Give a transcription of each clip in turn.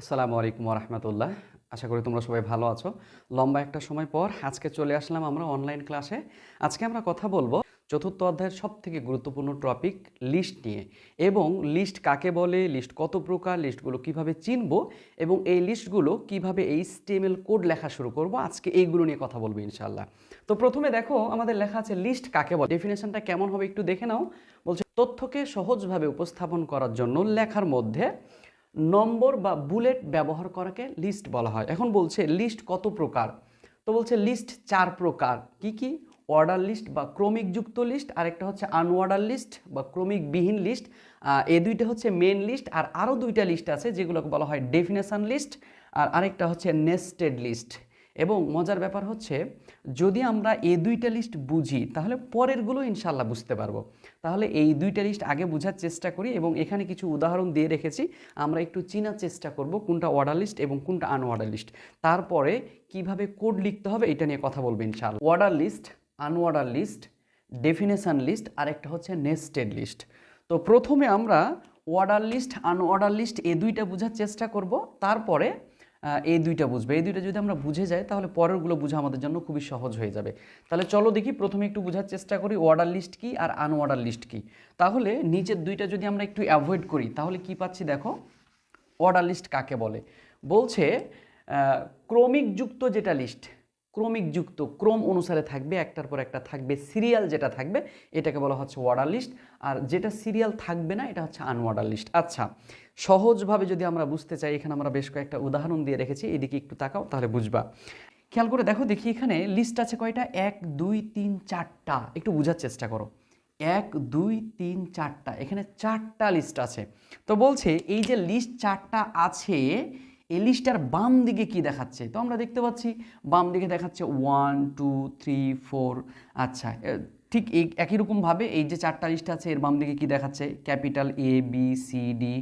আসসালামু আলাইকুম রহমতুল্লাহ আশা করি তোমরা সবাই ভালো আছো। লম্বা একটা সময় পর আজকে চলে আসলাম আমরা অনলাইন ক্লাসে আজকে আমরা কথা বলব চতুর্থ অধ্যায়ের সব থেকে গুরুত্বপূর্ণ টপিক লিস্ট নিয়ে। এবং লিস্ট কাকে বলে লিস্ট কত প্রকার লিস্টগুলো কীভাবে চিনবো, এবং এই লিস্টগুলো কীভাবে এই স্টেমেল কোড লেখা শুরু করব, আজকে এইগুলো নিয়ে কথা বলব ইনশাল্লাহ তো প্রথমে দেখো, আমাদের লেখা আছে লিস্ট কাকে বলে? ডেফিনেশনটা কেমন হবে একটু দেখে নাও। বলছে, তথ্যকে সহজভাবে উপস্থাপন করার জন্য লেখার মধ্যে নম্বর বা বুলেট ব্যবহার করাকে লিস্ট বলা হয়। এখন বলছে, লিস্ট কত প্রকার? তো বলছে, লিস্ট চার প্রকার। কি কি? অর্ডার লিস্ট বা ক্রমিক যুক্ত লিস্ট, আরেকটা হচ্ছে আনওয়ার্ডার লিস্ট বা ক্রমিক বিহীন লিস্ট এই দুইটা হচ্ছে মেন লিস্ট, আর আরও দুইটা লিস্ট আছে যেগুলোকে বলা হয় ডেফিনেশন লিস্ট, আর আরেকটা হচ্ছে নেস্টেড লিস্ট। এবং মজার ব্যাপার হচ্ছে যদি আমরা এই দুইটা লিস্ট বুঝি, তাহলে পরেরগুলো ইনশাল্লাহ বুঝতে পারব। তাহলে এই দুইটা লিস্ট আগে বোঝার চেষ্টা করি এবং এখানে কিছু উদাহরণ দিয়ে রেখেছি। আমরা একটু চিনার চেষ্টা করব কোনটা অর্ডার লিস্ট এবং কোনটা আনঅর্ডার লিস্ট তারপরে কীভাবে কোড লিখতে হবে এটা নিয়ে কথা বলব ইনশাল্লাহ order list unorder list definition list আর একটা হচ্ছে নেস্টেড লিস্ট তো প্রথমে আমরা অর্ডার লিস্ট আনঅর্ডার লিস্ট এই দুইটা বোঝার চেষ্টা করব। তারপরে এই দুইটা বুঝবে। এই দুইটা যদি আমরা বুঝে যাই তাহলে পরেরগুলো বোঝা আমাদের জন্য খুবই সহজ হয়ে যাবে। তাহলে চলো দেখি প্রথমে একটু বোঝার চেষ্টা করি অর্ডার লিস্ট কি আর আনঅর্ডার লিস্ট কি? তাহলে নিচের দুইটা যদি আমরা একটু অ্যাভয়েড করি তাহলে কি পাচ্ছি দেখো? অর্ডার লিস্ট কাকে বলে? বলছে আহ, ক্রমিক যুক্ত যেটা লিস্ট ক্রমিক যুক্ত, ক্রম অনুসারে থাকবে, একটার পর একটা থাকবে সিরিয়াল যেটা থাকবে, এটাকে বলা হচ্ছে অর্ডার লিস্ট আর যেটা সিরিয়াল থাকবে না, এটা হচ্ছে আনঅর্ডার লিস্ট আচ্ছা সহজভাবে যদি আমরা বুঝতে চাই, এখানে আমরা বেশ কয়েকটা উদাহরণ দিয়ে রেখেছি, এদিকে একটু তাকাও, তাহলে বুঝবা। খেয়াল করে দেখো, দেখি এখানে লিস্ট আছে কয়টা? এক, দুই, তিন, চারটা। একটু বোঝার চেষ্টা করো। এক, দুই, তিন, চারটা। এখানে চারটা লিস্ট আছে। তো বলছে, এই যে লিস্ট চারটা আছে এই লিস্টটার বাম দিকে কি দেখাচ্ছে? তো আমরা দেখতে পাচ্ছি বাম দিকে দেখাচ্ছে ওয়ান টু থ্রি ফোর আচ্ছা ঠিক এই একই রকমভাবে এই যে চারটা লিস্ট আছে, এর বাম দিকে কি দেখাচ্ছে? Capital A B C D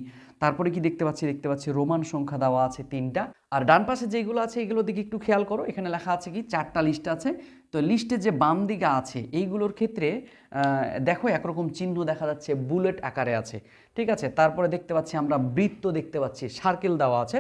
তারপরে কি দেখতে পাচ্ছি? দেখতে পাচ্ছি রোমান সংখ্যা দেওয়া আছে তিনটা। আর ডান পাশে যেগুলো আছে এগুলোর দিকে একটু খেয়াল করো, এখানে লেখা আছে কি? চারটা লিস্ট আছে। তো লিস্টে যে বাম দিকে আছে, এইগুলোর ক্ষেত্রে দেখো একরকম চিহ্ন দেখা যাচ্ছে, বুলেট আকারে আছে। ঠিক আছে? তারপরে দেখতে পাচ্ছি আমরা বৃত্ত দেখতে পাচ্ছি সার্কেল দেওয়া আছে।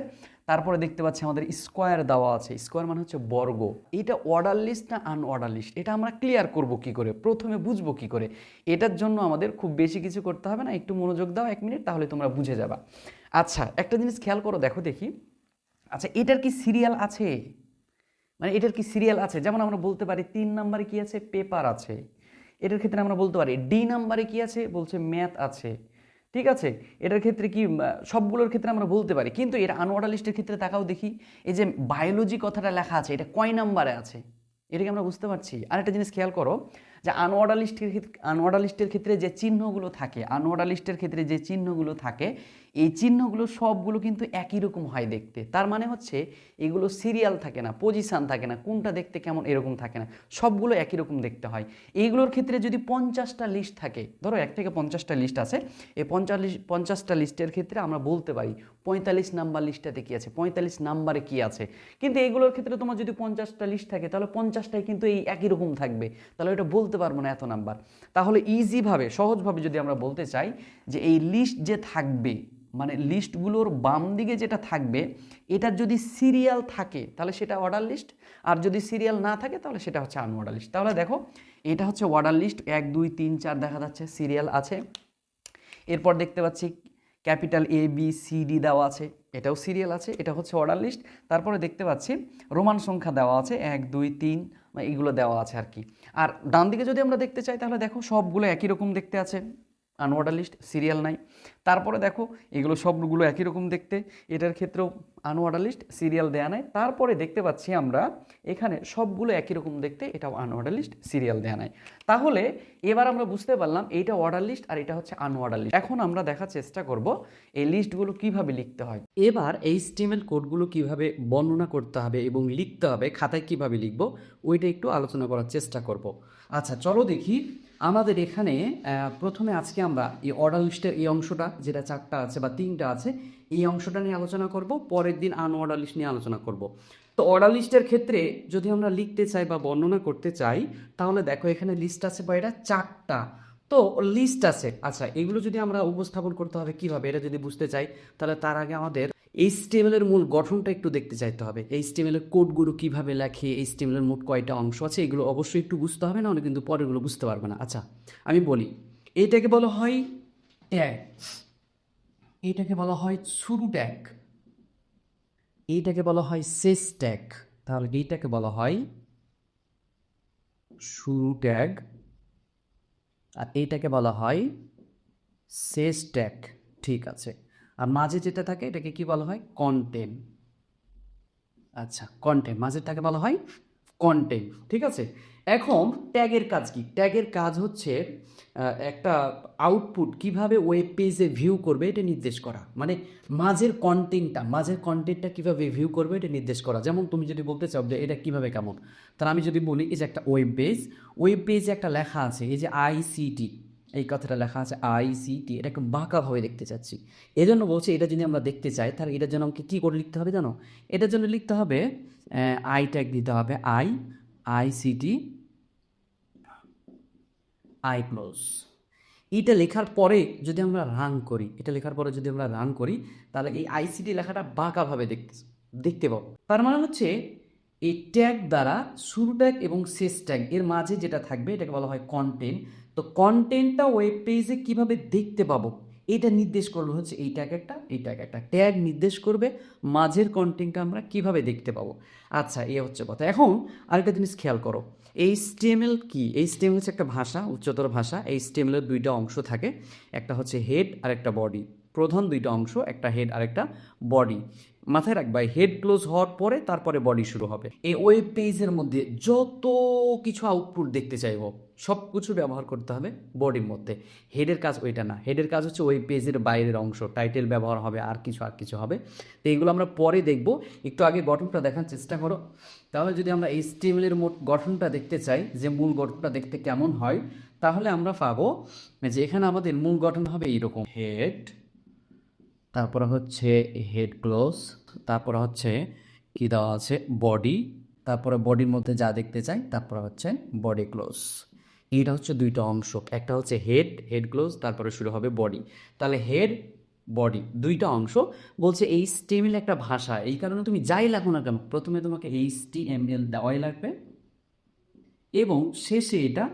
তারপরে দেখতে পাচ্ছি আমাদের স্কোয়ার দেওয়া আছে। স্কোয়ার মানে হচ্ছে বর্গ। এটা অর্ডার লিস্ট না আনঅর্ডার লিস্ট এটা আমরা ক্লিয়ার করব কি করে? প্রথমে বুঝব কি করে? এটার জন্য আমাদের খুব বেশি কিছু করতে হবে না। একটু মনোযোগ দাও এক মিনিট, তাহলে তোমরা বুঝে যাবা। আচ্ছা একটা জিনিস খেয়াল করো, দেখো দেখি। আচ্ছা এটার কি সিরিয়াল আছে? মানে এটার কি সিরিয়াল আছে? যেমন আমরা বলতে পারি তিন নাম্বারে কি আছে? পেপার আছে। এটার ক্ষেত্রে আমরা বলতে পারি ডি নাম্বারে কি আছে? বলছে ম্যাথ আছে। ঠিক আছে? এটার ক্ষেত্রে কি সবগুলোর ক্ষেত্রে আমরা বলতে পারি। কিন্তু এর আনঅর্ডার লিস্টের ক্ষেত্রে তাকাও দেখি, এই যে বায়োলজি কথাটা লেখা আছে, এটা কয় নাম্বারে আছে? এটাকে আমরা বুঝতে পারছি? আর একটা জিনিস খেয়াল করো যে আনঅর্ডার লিস্টের ক্ষেত্রে আনঅর্ডার লিস্টের ক্ষেত্রে যে চিহ্নগুলো থাকে আনঅর্ডার লিস্টের ক্ষেত্রে যে চিহ্নগুলো থাকে, এই চিহ্নগুলো সবগুলো কিন্তু একই রকম হয় দেখতে। তার মানে হচ্ছে এগুলো সিরিয়াল থাকে না পজিশান থাকে না, কোনটা দেখতে কেমন এরকম থাকে না, সবগুলো একই রকম দেখতে হয়। এইগুলোর ক্ষেত্রে যদি পঞ্চাশটা লিস্ট থাকে, ধরো এক থেকে পঞ্চাশটা লিস্ট আছে, এই পঞ্চাশ পঞ্চাশটা লিস্টের ক্ষেত্রে আমরা বলতে পারি, পঁয়তাল্লিশ নাম্বার লিস্টটাতে কী আছে, পঁয়তাল্লিশ নাম্বারে কী আছে। কিন্তু এইগুলোর ক্ষেত্রে তোমার যদি পঞ্চাশটা লিস্ট থাকে, তাহলে পঞ্চাশটাই কিন্তু এই একই রকম থাকবে। তাহলে এটা বলতে পারব না এত নাম্বার। তাহলে ইজিভাবে সহজভাবে যদি আমরা বলতে চাই যে এই লিস্ট যে থাকবে মানে লিস্টগুলোর বাম দিকে যেটা থাকবে এটার যদি সিরিয়াল থাকে, তাহলে সেটা অর্ডার লিস্ট আর যদি সিরিয়াল না থাকে, তাহলে সেটা হচ্ছে আনঅর্ডার লিস্ট তাহলে দেখো, এটা হচ্ছে অর্ডার লিস্ট এক, দুই, তিন, চার দেখা যাচ্ছে সিরিয়াল আছে। এরপর দেখতে পাচ্ছি capital A B C D দেওয়া আছে, এটাও সিরিয়াল আছে, এটা হচ্ছে অর্ডার লিস্ট তারপরে দেখতে পাচ্ছি রোমান সংখ্যা দেওয়া আছে, এক, দুই, তিন এগুলো দেওয়া আছে আর কি। আর ডান দিকে যদি আমরা দেখতে চাই, তাহলে দেখো সবগুলো একই রকম দেখতে আছে। আনঅর্ডার লিস্ট, সিরিয়াল নাই। তারপরে দেখো, এগুলো সবগুলো একই রকম দেখতে। এটার ক্ষেত্রেও আনঅর্ডার লিস্ট, সিরিয়াল দেওয়া নাই। তারপরে দেখতে পাচ্ছি আমরা, এখানে সবগুলো একই রকম দেখতে, এটাও আনঅর্ডার লিস্ট, সিরিয়াল দেওয়া নাই। তাহলে এবার আমরা বুঝতে পারলাম এইটা অর্ডার লিস্ট আর এটা হচ্ছে আনঅর্ডার লিস্ট। এখন আমরা দেখার চেষ্টা করব, এই লিস্টগুলো কীভাবে লিখতে হয়। এবার এই স্টিমেল কোডগুলো কীভাবে বর্ণনা করতে হবে এবং লিখতে হবে, খাতায় কীভাবে লিখব, ওইটা একটু আলোচনা করার চেষ্টা করব। আচ্ছা চলো দেখি আমাদের এখানে প্রথমে আজকে আমরা এই অর্ডার লিস্টের এই অংশটা, যেটা চারটা আছে বা তিনটা আছে, এই অংশটা নিয়ে আলোচনা করব, পরের দিন আনঅর্ডার লিস্ট নিয়ে আলোচনা করব। তো অর্ডার লিস্টের ক্ষেত্রে যদি আমরা লিখতে চাই বা বর্ণনা করতে চাই, তাহলে দেখো এখানে লিস্ট আছে বা এটা চারটা। তো লিস্ট আছে আচ্ছা এগুলো যদি আমরা উপস্থাপন করতে হবে কীভাবে, এটা যদি বুঝতে চাই, তাহলে তার আগে আমাদের এইচটিএমএল এর মূল গঠনটা একটু দেখতে চাইতে হবে। এইচটিএমএল এর কোডগুলো কীভাবে লেখে এইচটিএমএল এর মোট কয়টা অংশ আছে, এগুলো অবশ্যই একটু বুঝতে হবে না অনেক কিন্তু পরেরগুলো বুঝতে পারবে না। আচ্ছা আমি বলি, এটাকে বলা হয় ট্যাগ এইটাকে বলা হয় শুরু ট্যাগ এইটাকে বলা হয় শেষ ট্যাগ তাহলে এইটাকে বলা হয় শুরু ট্যাগ আর এইটাকে বলা হয় শেষ ট্যাগ ঠিক আছে। আর মাঝে যেটা থাকে, এটাকে কি বলা হয়? কন্টেন্ট আচ্ছা কন্টেন্ট মাঝেরটাকে বলা হয় কন্টেন্ট ঠিক আছে? এখন ট্যাগের কাজ কি? ট্যাগের কাজ হচ্ছে একটা আউটপুট কীভাবে ওয়েব পেজে ভিউ করবে এটা নির্দেশ করা। মানে মাঝের কন্টেন্টটা মাঝের কন্টেন্টটা কীভাবে ভিউ করবে এটা নির্দেশ করা। যেমন তুমি যদি বলতে চাও যে এটা কীভাবে কেমন, তাহলে আমি যদি বলি, এই যে একটা ওয়েব পেজ ওয়েব পেজে একটা লেখা আছে, এই যে আইসিটি এই কথাটা লেখা আছে আইসিটি এটাকে বাঁকাভাবে দেখতে চাচ্ছি। এই জন্য বলছি, এটা যদি আমরা দেখতে চাই, তাহলে এটার জন্য আমাকে কী করে লিখতে হবে জানো? এটার জন্য লিখতে হবে আই ট্যাগ দিতে হবে আই আইসিটি আই ক্লোজ এটা লেখার পরে যদি আমরা রান করি, এটা লেখার পরে যদি আমরা রান করি, তাহলে এই আইসিটি লেখাটা বাঁকাভাবে দেখতে দেখতে পাবো। তার মানে হচ্ছে, এই ট্যাগ দ্বারা শুরু ট্যাগ এবং শেষ ট্যাগ এর মাঝে যেটা থাকবে, এটাকে বলা হয় কন্টেন্ট তো কন্টেন্টটা ওয়েব পেজে কীভাবে দেখতে পাবো? এটা নির্দেশ করল হচ্ছে এই ট্যাগ একটা, এই ট্যাগ একটা। ট্যাগ নির্দেশ করবে মাঝের কন্টেন্টটা আমরা কীভাবে দেখতে পাবো। আচ্ছা এই হচ্ছে কথা। এখন আরেকটা জিনিস খেয়াল করো। এই স্টেমেল কি? এই স্টেমেল হচ্ছে একটা ভাষা, উচ্চতর ভাষা। এই স্টেমেলের দুইটা অংশ থাকে। একটা হচ্ছে হেড আর একটা বডি প্রধান দুইটা অংশ, একটা হেড আর একটা বডি মাথায় রাখবা হেড ক্লোজ হওয়ার পরে তারপরে বডি শুরু হবে। এই ওয়েব পেজের মধ্যে যত কিছু আউটপুট দেখতে চাইব সব কিছু ব্যবহার করতে হবে বডির মধ্যে। হেডের কাজ ওইটা না। হেডের কাজ হচ্ছে ওয়েব পেজের বাইরের অংশ। টাইটেল ব্যবহার হবে, আর কিছু আর কিছু হবে। তো এগুলো আমরা পরে দেখব। একটু আগে গঠনটা দেখার চেষ্টা করো। তাহলে যদি আমরা এই স্টিমেলের মোট গঠনটা দেখতে চাই, যে মূল গঠনটা দেখতে কেমন হয়, তাহলে আমরা পাবো যে এখানে আমাদের মূল গঠন হবে এইরকম। হেড তারপরে হচ্ছে হেড ক্লোজ তারপরে হচ্ছে কি দেওয়া আছে? বডি তারপরে বডির মধ্যে যা দেখতে চাই, তারপরে হচ্ছে বডি ক্লোজ এইটা হচ্ছে দুইটা অংশ, একটা হচ্ছে হেড হেড ক্লোজ তারপরে শুরু হবে বডি তাহলে হেড বডি দুইটা অংশ বলছে এই স্টেমিল একটা ভাষা, এই কারণে তুমি যাই লাগো না কেন, প্রথমে তোমাকে এইচ টি এম এল দেওয়াই লাগবে এবং শেষে এটা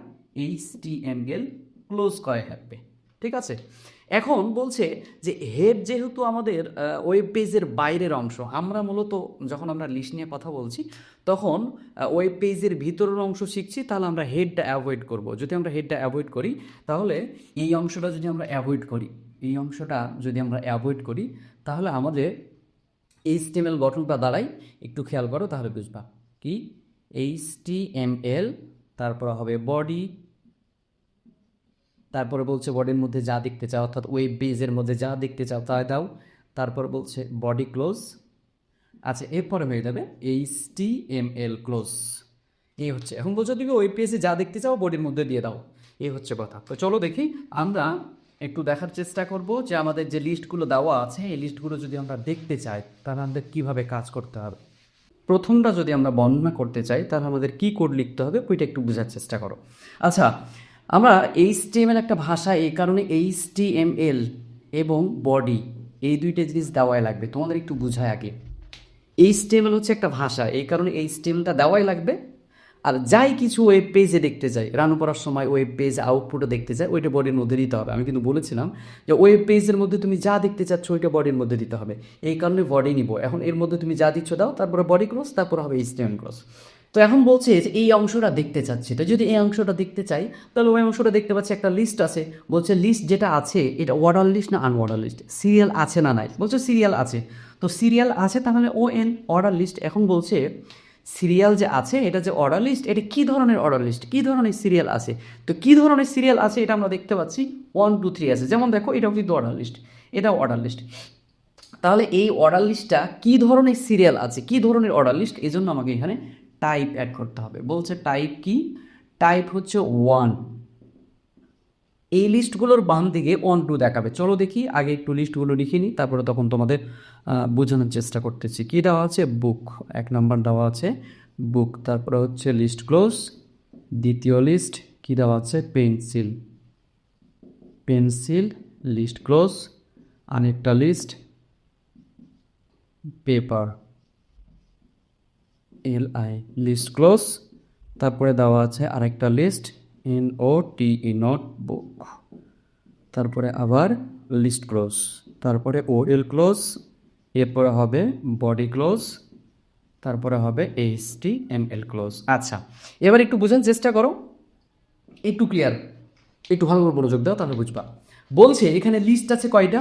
H T M L close করা থাকবে ঠিক আছে? এখন বলছে যে হেড যেহেতু আমাদের ওয়েব পেজের বাইরের অংশ, আমরা মূলত যখন আমরা লিস্ট নিয়ে কথা বলছি, তখন ওয়েব পেজের ভিতরের অংশ শিখছি, তাহলে আমরা হেডটা অ্যাভয়েড করব। যদি আমরা হেডটা অ্যাভয়েড করি, তাহলে এই অংশটা যদি আমরা অ্যাভয়েড করি, এই অংশটা যদি আমরা অ্যাভয়েড করি, তাহলে আমাদের এইচ টি এম এল গঠনটা দাঁড়াই একটু খেয়াল করো, তাহলে বুঝবা। কি? এইচ টি এম এল তারপর হবে বডি তারপরে বলছে বডির মধ্যে যা দেখতে চাও, অর্থাৎ ওয়েব পেজের মধ্যে যা দেখতে চাও তাই দাও। তারপর বলছে বডি ক্লোজ আচ্ছা এরপরে হয়ে যাবে H T M L close এই হচ্ছে। এখন বলছো তুমি ওয়েব পেজে যা দেখতে চাও বডির মধ্যে দিয়ে দাও। এই হচ্ছে কথা। তো চলো দেখি, আমরা একটু দেখার চেষ্টা করব যে আমাদের যে লিস্টগুলো দেওয়া আছে, এই লিস্টগুলো যদি আমরা দেখতে চাই, তাহলে আমাদের কীভাবে কাজ করতে হবে? প্রথমটা যদি আমরা বর্ণনা করতে চাই, তাহলে আমাদের কি কোড লিখতে হবে ওইটা একটু বোঝার চেষ্টা করো। আচ্ছা আমরা এইচ একটা ভাষা, এই কারণে এইচ এবং বডি এই দুইটা জিনিস দেওয়াই লাগবে। তোমাদের একটু বোঝায় আগে। এইচটিএমএল হচ্ছে একটা ভাষা, এই কারণে এইচটিএমএলটা দেওয়াই লাগবে। আর যাই কিছু ওয়েব পেজে দেখতে চাই রান করার সময় ওয়েব পেজ আউটপুটও দেখতে চাই ওইটা বডির মধ্যে দিতে হবে। আমি কিন্তু বলেছিলাম যে ওয়েব পেজের মধ্যে তুমি যা দেখতে চাচ্ছ, ওইটা বডির মধ্যে দিতে হবে। এই কারণে বডি নিব। এখন এর মধ্যে তুমি যা দিচ্ছ, দাও। তারপরে বডি ক্রস তারপরে হবে এইচটিএমএল ক্রস তো এখন বলছে যে এই অংশটা দেখতে চাচ্ছি। তো যদি এই অংশটা দেখতে চাই, তাহলে ওই অংশটা দেখতে পাচ্ছি একটা লিস্ট আছে। বলছে লিস্ট যেটা আছে, এটা অর্ডার লিস্ট না আনঅর্ডার লিস্ট সিরিয়াল আছে না নাই? বলছে সিরিয়াল আছে। তো সিরিয়াল আছে তাহলে ও এন অর্ডার লিস্ট এখন বলছে সিরিয়াল যে আছে, এটা যে অর্ডার লিস্ট এটা কী ধরনের অর্ডার লিস্ট কী ধরনের সিরিয়াল আছে? তো কী ধরনের সিরিয়াল আছে এটা আমরা দেখতে পাচ্ছি? ওয়ান টু থ্রি আছে। যেমন দেখো এটাও কিন্তু অর্ডার লিস্ট এটাও অর্ডার লিস্ট তাহলে এই অর্ডার লিস্টটা কী ধরনের সিরিয়াল আছে? কী ধরনের অর্ডার লিস্ট এই জন্য আমাকে এখানে টাইপ অ্যাড করতে হবে। বলছে টাইপ কি? টাইপ হচ্ছে ওয়ান এই লিস্টগুলোর বাম দিকে ওয়ান টু দেখাবে। চলো দেখি, আগে একটু লিস্টগুলো লিখে নিই, তারপরে তখন তোমাদের বোঝানোর চেষ্টা করতেছি। কী দেওয়া আছে? বুক এক নম্বর দেওয়া আছে বুক তারপরে হচ্ছে লিস্ট ক্লোজ দ্বিতীয় লিস্ট কী দেওয়া আছে? পেন্সিল পেন্সিল লিস্ট ক্লোজ আরেকটা list paper L I list close তারপরে দেওয়া আছে আরেকটা list N O T E note book তারপরে আবার লিস্ট ক্লোজ তারপরে ও এল ক্লোজ এরপরে হবে বডি ক্লোজ তারপরে হবে H T M L close আচ্ছা এবার একটু বোঝার চেষ্টা করো। একটু ক্লিয়ার একটু ভালো মনোযোগ দাও, তাহলে বুঝবা। বলছে এখানে লিস্ট আছে কয়টা?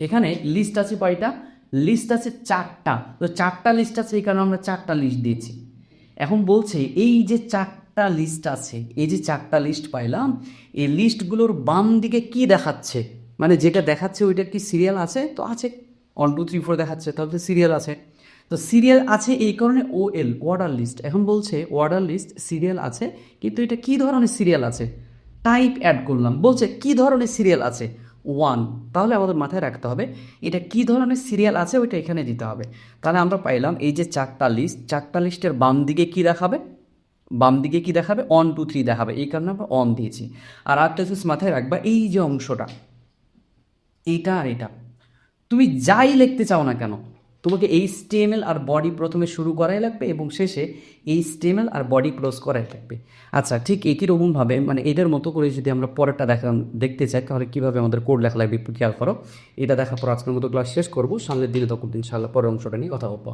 এখানে লিস্ট আছে কয়টা? লিস্ট আছে চারটা। তো চারটা লিস্ট আছে, এই কারণে আমরা চারটা লিস্ট দিয়েছি। এখন বলছে, এই যে চারটা লিস্ট আছে, এই যে চারটা লিস্ট পাইলাম, এই লিস্টগুলোর বাম দিকে কি দেখাচ্ছে? মানে যেটা দেখাচ্ছে ওইটার কি সিরিয়াল আছে? তো আছে। ওয়ান টু থ্রি ফোর দেখাচ্ছে, তাহলে সিরিয়াল আছে। তো সিরিয়াল আছে এই কারণে ও এল ওয়ার্ডার লিস্ট এখন বলছে ওয়ার্ডার লিস্ট সিরিয়াল আছে, কিন্তু এটা কি ধরনের সিরিয়াল আছে? টাইপ অ্যাড করলাম। বলছে, কি ধরনের সিরিয়াল আছে? ওয়ান তাহলে আমাদের মাথায় রাখতে হবে, এটা কি ধরনের সিরিয়াল আছে ওইটা এখানে দিতে হবে। তাহলে আমরা পাইলাম এই যে চারটা লিস্ট চারটা লিস্টের বাম দিকে কি দেখাবে? বাম দিকে কি দেখাবে? অন টু থ্রি দেখাবে। এই কারণে আমরা অন দিয়েছি। আর আরেকটা জিনিস মাথায় রাখবা, এই যে অংশটা। এটা আর এটা। তুমি যাই লিখতে চাও না কেন তোমাকে এই স্টেমেল আর বডি প্রথমে শুরু করাই লাগবে এবং শেষে এই স্টেমেল আর বডি ক্লোজ করাই লাগবে। আচ্ছা ঠিক একই রকমভাবে মানে এটার মতো করে যদি আমরা পরেরটা দেখা দেখতে চাই, তাহলে কীভাবে আমাদের কোড লেখা লাগবে একটু খেয়াল করো। এটা দেখার পর আজকের মতো ক্লাস শেষ করব। সামনের দিনে তখন ইনশাল্লাহ পরের অংশটা নিয়ে কথা বলব।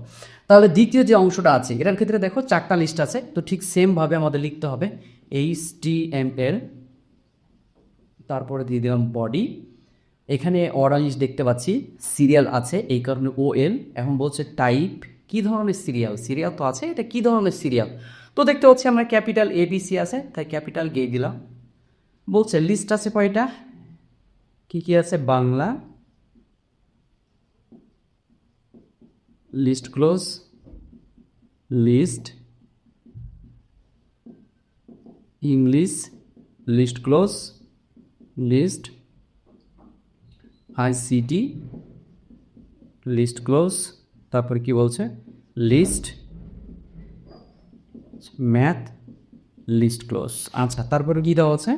তাহলে দ্বিতীয় যে অংশটা আছে, এটার ক্ষেত্রে দেখো চারটা লিস্ট আছে, তো ঠিক সেমভাবে আমাদের লিখতে হবে এইচ টি এম এল তারপরে দিয়ে দিলাম বডি এখানে অরেঞ্জ দেখতে পাচ্ছি, সিরিয়াল আছে, এই কারণে ও এল, এখন বলছে টাইপ, কি ধরনের সিরিয়াল? সিরিয়াল তো আছে, এটা কি ধরনের সিরিয়াল? তো দেখতে পাচ্ছি আমরা ক্যাপিটাল এবিসি আছে, তাই ক্যাপিটাল গে দিলাম। বলছে লিস্ট আছে কয়টা কি কি আছে? Bangla. List close. List. English. List close. List. ICT list close তারপর কি বলছে? লিস্ট ম্যাথ লিস্ট ক্লোজ আচ্ছা তারপরে কি দেওয়া আছে?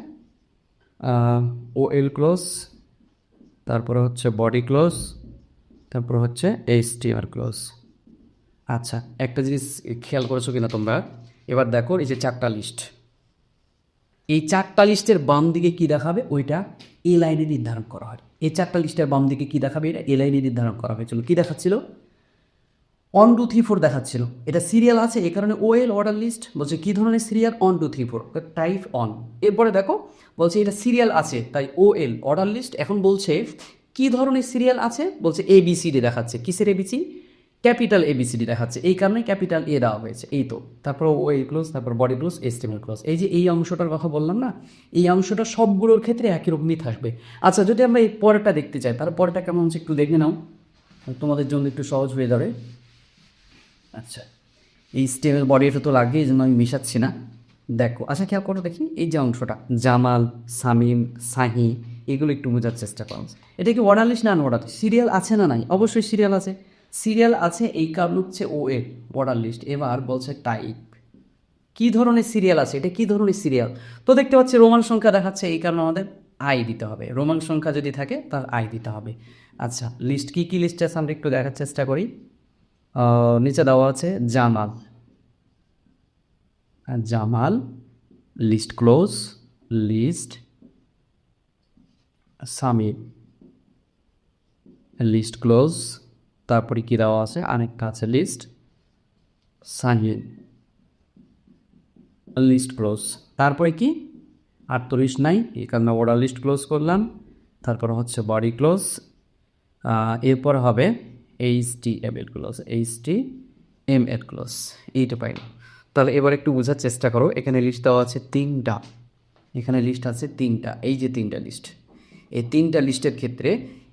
ও এল ক্লোজ তারপরে হচ্ছে বডি ক্লোজ তারপর হচ্ছে এইচ টি আর ক্লোজ আচ্ছা একটা জিনিস খেয়াল করেছ কিনা তোমরা? এবার দেখো, এই যে চারটা লিস্ট এই চারটা লিস্টের বাম দিকে কি দেখাবে? ওইটা এ লাইনে নির্ধারণ করা হয়। এই চারটা লিস্টের বাম দিকে কি দেখাবে? এটা এ লাইনে নির্ধারণ করা হয়েছিল। কি দেখাচ্ছিল? অন টু থ্রি ফোর দেখাচ্ছিল। এটা সিরিয়াল আছে এই কারণে ও এল অর্ডার লিস্ট বলছে কী ধরনের serial one two three four type one এরপরে দেখো, বলছে এটা সিরিয়াল আছে, তাই ও এল অর্ডার লিস্ট এখন বলছে কি ধরনের সিরিয়াল আছে? বলছে এ বি সি ডি দেখাচ্ছে। কিসের এবিসি ক্যাপিটাল এবিসিডি দেখাচ্ছে। এই কারণে ক্যাপিটাল এ দেওয়া হয়েছে। এই তো তারপর ও এই ক্লোজ তারপর বডি ক্লোজ এস্টিমেল ক্লোজ এই যে এই অংশটার কথা বললাম না, এই অংশটা সবগুলোর ক্ষেত্রে একই রকমই থাকবে। আচ্ছা যদি আমরা এই পরেরটা দেখতে চাই, তার পরেরটা কেমন হচ্ছে একটু দেখে নাও। তোমাদের জন্য একটু সহজ হয়ে যাবে। আচ্ছা এই স্টেমের বডি এটা তো লাগে এই জন্য আমি মিশাচ্ছি না। দেখো আচ্ছা খেয়াল করো দেখি, এই যে অংশটা, জামাল, সামিম সাহি এগুলো একটু বোঝার চেষ্টা করো। এটা কি লিস্ট না অর্ডার সিরিয়াল আছে না নাই? অবশ্যই সিরিয়াল আছে। সিরিয়াল আছে এই হচ্ছে ও এ অর্ডার লিস্ট এবার বলছে টাইপ। কি ধরনের সিরিয়াল আছে এটা? কি ধরনের সিরিয়াল? তো দেখতে পাচ্ছি রোমান সংখ্যা দেখাচ্ছে, এই কারণে আমাদের আই দিতে হবে। রোমান সংখ্যা যদি থাকে, তার আই দিতে হবে। আচ্ছা লিস্ট কি কি লিস্ট আছে? আমরা একটু দেখার চেষ্টা করি। নিচে দেওয়া আছে জামাল। আর Jamal list close list Samir. List close তারপরে কি দেওয়া আছে? আরেকটা কাছে লিস্ট সাহিন লিস্ট ক্লোজ তারপরে কি? আটত্রিশ নাই এখানে অর্ডার লিস্ট ক্লোজ করলাম। তারপর হচ্ছে বডি ক্লোজ এরপর হবে H T M L close H T M L close এইটা পাইলাম তাহলে এবার একটু বোঝার চেষ্টা করো, এখানে লিস্ট দেওয়া আছে তিনটা। এখানে লিস্ট আছে তিনটা, এই যে তিনটা লিস্ট এই তিনটা লিস্টের ক্ষেত্রে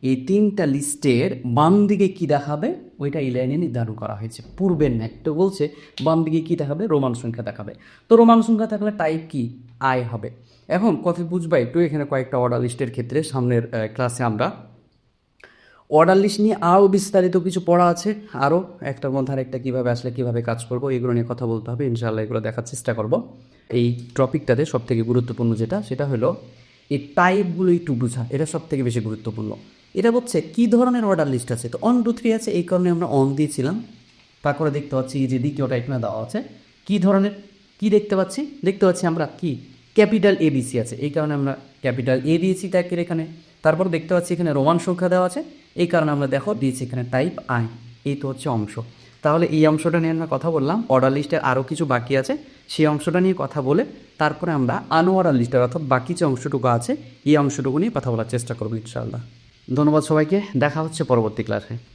এই তিনটা লিস্টের বাম দিকে কী দেখাবে? ওইটা এই লাইনে নির্ধারণ করা হয়েছে। পূর্বের ন্যাকটা বলছে বাম দিকে কী দেখাবে? রোমান সংখ্যা দেখাবে। তো রোমান সংখ্যা থাকলে টাইপ কি? আই হবে। এখন কথা বুঝবা একটু, এখানে কয়েকটা অর্ডার লিস্টের ক্ষেত্রে সামনের ক্লাসে আমরা অর্ডার লিস্ট নিয়ে আরও বিস্তারিত কিছু পড়া আছে। আরও একটার মধ্যে আরেকটা কীভাবে আসলে কীভাবে কাজ করব, এগুলো নিয়ে কথা বলতে হবে। ইনশাআল্লাহ এগুলো দেখার চেষ্টা করব। এই টপিকটাতে সবথেকে গুরুত্বপূর্ণ যেটা, সেটা হলো এই টাইপগুলো একটু বোঝা। এটা সব থেকে বেশি গুরুত্বপূর্ণ। এটা হচ্ছে কী ধরনের অর্ডার লিস্ট আছে? তো অন টু থ্রি আছে, এই কারণে আমরা অন দিয়েছিলাম। তারপরে দেখতে পাচ্ছি যে দ্বিতীয়টা এখানে দেওয়া আছে। কী ধরনের, কি দেখতে পাচ্ছি? দেখতে পাচ্ছি আমরা কি? ক্যাপিটাল এবিসি আছে। এই কারণে আমরা ক্যাপিটাল এ দিয়েছি ট্যাগের এখানে। তারপর দেখতে পাচ্ছি এখানে রোমান সংখ্যা দেওয়া আছে। এই কারণে আমরা দেখো দিয়েছি এখানে টাইপ আই এই তো হচ্ছে অংশ। তাহলে এই অংশটা নিয়ে আমরা কথা বললাম। অর্ডার লিস্টের আরও কিছু বাকি আছে। সেই অংশটা নিয়ে কথা বলে তারপরে আমরা আনঅর্ডার লিস্টের অর্থাৎ বাকি যে অংশটুকু আছে, এই অংশটুকু নিয়ে কথা বলার চেষ্টা করব ইনশাআল্লাহ। ধন্যবাদ সবাইকে। দেখা হচ্ছে পরবর্তী ক্লাসে।